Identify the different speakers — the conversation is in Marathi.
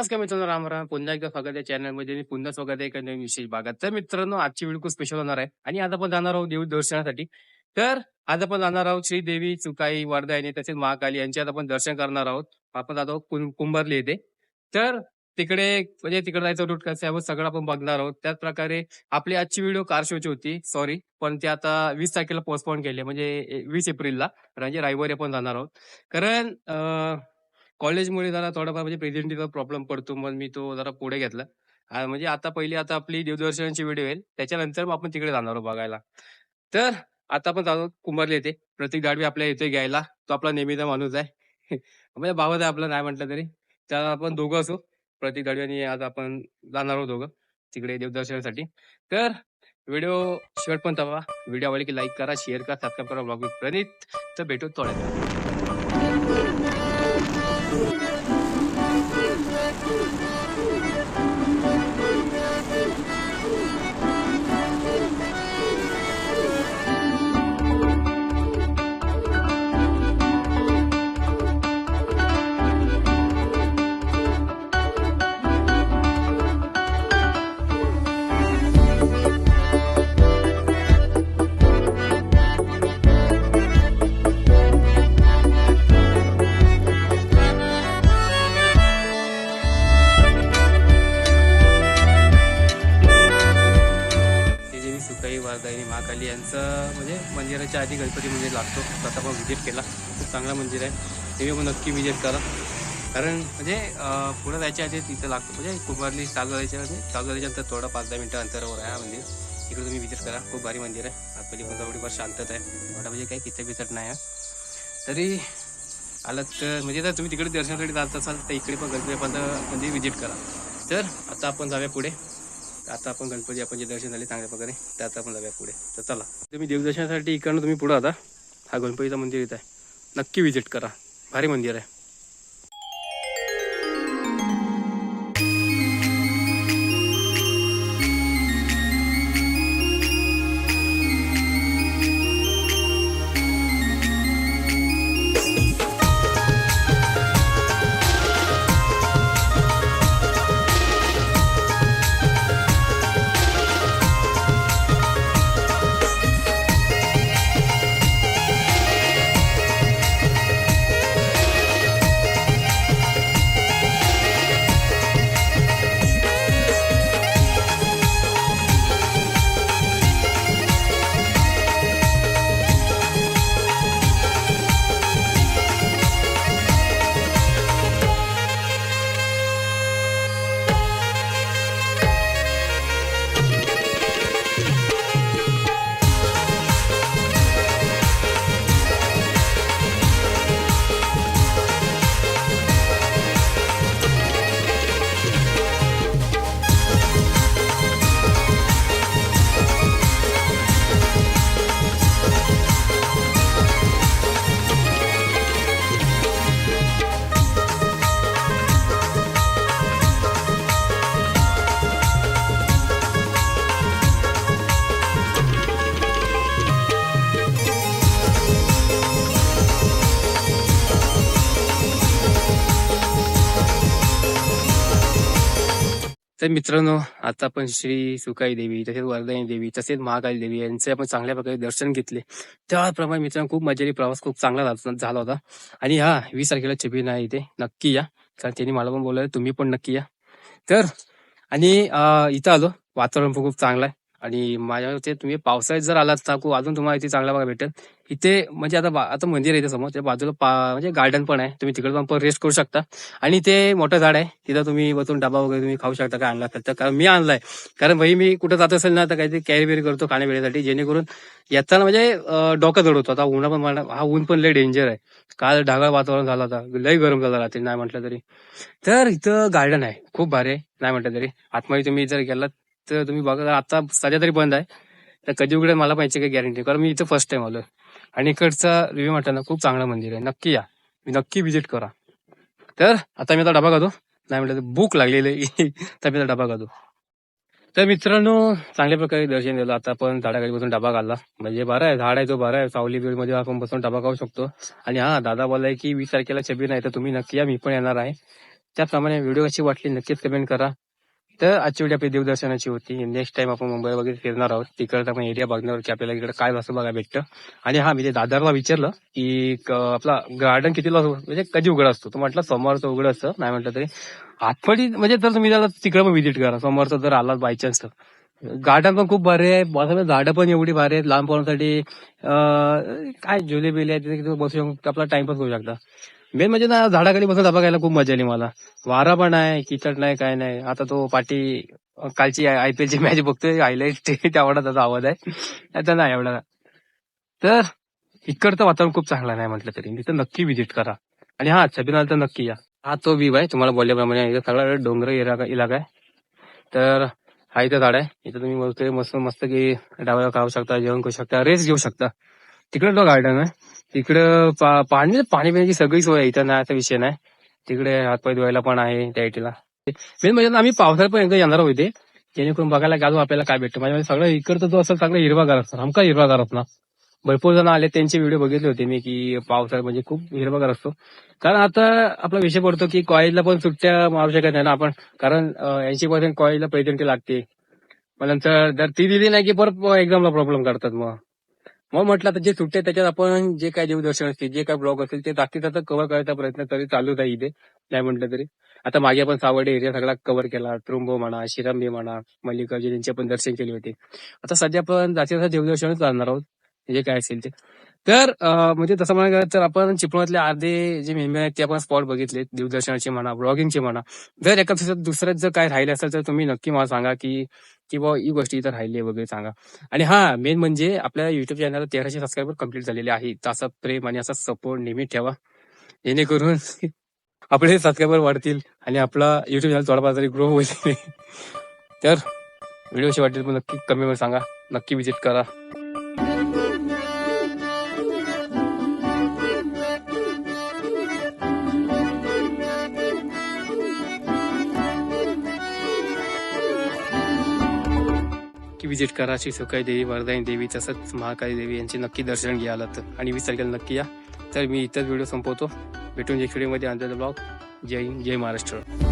Speaker 1: नमस्कार मित्रांनो राम राम. पुन्हा एकदा स्वागत आहे चॅनलमध्ये. आणि पुन्हा स्वागत आहे एका नवीन विशेष भागात. तर मित्रांनो आजची व्हिडिओ खूप स्पेशल होणार आहे. आणि आज आपण जाणार आहोत देव दर्शनासाठी. तर आज आपण जाणार आहोत श्रीदेवी चुकाई चुकाई वर्धायनी तसेच महाकाली यांचे आज आपण दर्शन करणार आहोत. आपण जातो आहोत कुंभारली येथे. तर तिकडे म्हणजे तिकडे जायचं रूट कसं आहे सगळं आपण बघणार आहोत. त्याच प्रकारे आपली आजची व्हिडिओ कार शोची होती. सॉरी पण ती आता वीस तारखेला पोस्टपोन केली म्हणजे वीस एप्रिलला. म्हणजे रविवारी आपण जाणार आहोत. कारण कॉलेजमुळे जरा थोडाफार म्हणजे प्रेझेंटीचा प्रॉब्लेम पडतो मग मी तो जरा पुढे घेतला. म्हणजे आता पहिली आता आपली देवदर्शनाची व्हिडिओ येईल. त्याच्यानंतर मग आपण तिकडे जाणार आहोत बघायला. तर आता आपण जातो कुंभारले येते प्रतीक दाडवी आपल्या येतोय घ्यायला. तो आपला नेहमीचा माणूस आहे. म्हणजे भावच आहे आपला नाही म्हटलं तरी. त्याला आपण दोघं असू. प्रतीक दाडवी आणि आज आपण जाणार आहोत दोघं तिकडे देवदर्शनासाठी. तर व्हिडिओ शेवट पण तवा व्हिडिओ आवडला की लाईक करा शेअर करा सबस्क्राईब करा. ब्लॉग प्रणित. तर भेटू थोड्या वेळात. श्री गणपती मंदिर लागतो. तसा पण व्हिजिट केला. खूप चांगला मंदिर आहे. तेव्हा पण नक्की व्हिजिट करा. कारण म्हणजे पुढं पुढे जायच्या आधी तिथं लागतो. म्हणजे कुंभारली चालू जायच्या चालू झाल्याच्यानंतर थोडा पाच दहा मिनटं अंतरावर आहे हा मंदिर. तिकडे तुम्ही व्हिजिट करा. खूप भारी मंदिर आहे. आतमध्ये पण फार शांतता आहे. एवढा म्हणजे काही तिथे बिचट नाही आहे. तरी आलात तर म्हणजे जर तुम्ही तिकडे दर्शनासाठी जात असाल तर इकडे पण गणपती म्हणजे व्हिजिट करा. तर आता आपण जाऊया पुढे. आता आपण गणपती आपण जे दर्शन झाले चांगल्या प्रकारे तर आता आपण जाऊया पुढे. तर चला. तुम्ही देवदर्शनासाठी इकडनं तुम्ही पुढं आता. हा गणपतीचा मंदिर इथं आहे. नक्की व्हिजिट करा. भारी मंदिर आहे. तर मित्रांनो आता आपण श्री सुकाई देवी तसेच वरदायनी देवी तसेच महाकाली देवी यांचे आपण चांगल्या प्रकारे दर्शन घेतले. त्याप्रमाणे मित्रांनो खूप मजेने प्रवास खूप चांगला झाला झाला होता. आणि हा वीस तारखेला छबीन आहे इथे. नक्की या. कारण त्यांनी मला पण बोलवलं तुम्ही पण नक्की या. तर आणि इथं आलो. वातावरण पण खूप चांगलं आहे. आणि माझ्या ते तुम्ही पावसाळ्यात जर आलात तर अजून तुम्हाला इथे चांगला बघा भेटेल. इथे म्हणजे आता बा- आता मंदिर आहे इथे समोर त्या बाजूला पा- म्हणजे गार्डन पण आहे. तुम्ही तिकडे पण रेस्ट करू शकता. आणि ते मोठं झाड आहे. तिथं तुम्ही बसून डबा वगैरे तुम्ही खाऊ शकता काय आणला असेल तर. कारण मी आणलाय. कारण भाई मी कुठं जात असेल ना तर काहीतरी कॅरी बेरी करतो खाण्यापिण्यासाठी जेणेकरून येताना म्हणजे अं, डोकं जडवतो आता ऊन पण मला- हा ऊन पण लय डेंजर आहे. काल ढगाळ वातावरण झालं होता. लय गरम झालं रात्री नाही म्हटलं तरी. तर इथं गार्डन आहे. खूप भारी आहे नाही म्हटलं तरी. आतमध्ये तुम्ही जर गेलात तर तुम्ही बघा आता सध्या तरी बंद आहे. तर कधी उघडेल मला पाहिजे काही गॅरंटी कारण मी इथं फर्स्ट टाइम आलोय. आणि इकडचा रिव्ह्यू म्हटलं ना खूप चांगलं मंदिर आहे. नक्की या. मी नक्की व्हिजिट करा. तर आता मी आता डबा खातो. नाही म्हटलं तर भूक लागलेली तर मी आता डबा खातो. तर मित्रांनो चांगल्या प्रकारे दर्शन दिलं आता आपण झाडाखाली बसून डबा घालला म्हणजे बरं आहे झाड आहे तो बरा आहे. सावली बीडमध्ये आपण बसून डबा खाऊ शकतो. आणि हा दादा बोललाय की वीस तारखेला छबीर नाही तर तुम्ही नक्की या. मी पण येणार आहे. त्याप्रमाणे व्हिडिओ कशी वाटली नक्कीच कमेंट करा. तर आजची व्हिडिओ आपली देवदर्शनाची होती. नेक्स्ट टाइम आपण मुंबई वगैरे फिरणार आहोत तिकडे आपण एरिया बघणार की आपल्याला इकडे काय असं बघायला भेटतं. आणि हा मी ते विचारलं की आपला गार्डन कितीला म्हणजे कधी उघड असतो? तो म्हटलं सोमवारचं उघड असतं. नाही म्हटलं तरी आठवडी म्हणजे जर तुम्ही त्याला तिकडे पण व्हिजिट करा सोमवारचं जर आलात बाय चान्स तर. गार्डन पण खूप भारी आहे. बसायला म्हणजे झाडं पण एवढी भारी आहेत. लहान पोरांसाठी काय झुले बिले आहेत तिथे बसू शकतो. आपला टाइमपास करू शकता. मेन म्हणजे ना झाडाखाली बसून बघायला खूप मजा आली मला. वारा पण आहे किचड नाही काय नाही. आता तो पाठी कालची आय पी मॅच बघतोय हायलाईट तेवढा त्याचा आवाज आहे. आता नाही एवढा तर इकडचं वातावरण खूप चांगलं नाही म्हटलं तरी. तिथं नक्की व्हिजिट करा. आणि हा छबिनाल तर नक्की या. हा तो व्ह्यू आहे तुम्हाला बोलल्याप्रमाणे इथं सगळा डोंगर इलाका इलाका आहे. तर हा इथं झाड आहे. इथं तुम्ही मस्त मस्त मस्त की डाव्या खाऊ शकता जेवण करू शकता रेस्ट घेऊ शकता. तिकडे तो गार्डन आहे. तिकडं पा- पाणी पाणी पिण्याची सगळी सोय आहे. इथं नाही असा विषय नाही. तिकडे हातपाय धुवायला पण आहे त्या आयटीला मेन म्हणजे ना आम्ही पावसाळ्यात पण एकदा येणार होते. जेणेकरून बघायला की अजून आपल्याला काय भेटतं. माझ्या सगळं इकडचं जो असं सगळं हिरवागार असतो आमका हिरवागार असणार. भरपूर जण आले त्यांचे व्हिडिओ बघितले होते मी की पावसाळ्यात म्हणजे खूप हिरवागार असतो. कारण आता आपला विषय पडतो की कॉलेजला पण सुट्ट्या मारू शकत नाही ना आपण. कारण ऐंशी पर्सेंट कॉलेजला प्रेझेंटी लागते. मग नंतर जर ती दिली नाही की परत एक्झामला प्रॉब्लेम करतात मग. मग म्हटलं आता जे सुट्टे त्याच्यात आपण जे काय देवदर्शन असतील जे काय ब्लॉग असतील ते जास्तीत जास्त कव्हर करायचा प्रयत्न तरी चालूच आहे इथे. नाही म्हटलं तरी. आता मागे आपण सावडे एरिया सगळा कव्हर केला त्रुंबो म्हणा शिरंबे म्हणा मल्लिकार्जुन यांचे पण दर्शन केले होते. आता सध्या आपण जास्तीत जास्त देवदर्शनच राहणार आहोत. जे काय असेल ते. तर म्हणजे तसं म्हणायला तर आपण चिपळूणातले अर्धे जे मेंबर आहेत ते आपण स्पॉट बघितले देवदर्शनाचे म्हणा ब्लॉगिंगचे म्हणा. जर एका दिवसात दुसऱ्यात जर काय राहिले असेल तर तुम्ही नक्की मला सांगा की की बुवा ही गोष्टी इथं राहिली वगैरे सांगा. आणि हा मेन म्हणजे आपल्या युट्यूब चॅनलला तेराशे सबस्क्रायबर कंप्लीट झालेले आहे तर असा प्रेम आणि असा सपोर्ट नेहमी ठेवा. जेणेकरून आपले सबस्क्रायबर वाढतील आणि आपला युट्यूब चॅनल थोडाफार तरी ग्रो होईल. तर व्हिडिओ कशी वाटेल पण नक्की कमेंट सांगा. नक्की विजिट करा. की विजिट करा. श्री सुकाई देवी वरदायी देवी तसंच महाकाली देवी यांचे नक्की दर्शन घ्यायला तर आणि वीस तारखेला नक्की या. तर मी इतर व्हिडिओ संपवतो. भेटून नेक्स्ट व्हिडिओमध्ये आणलेला ब्लॉग. जय हिंद जय महाराष्ट्र.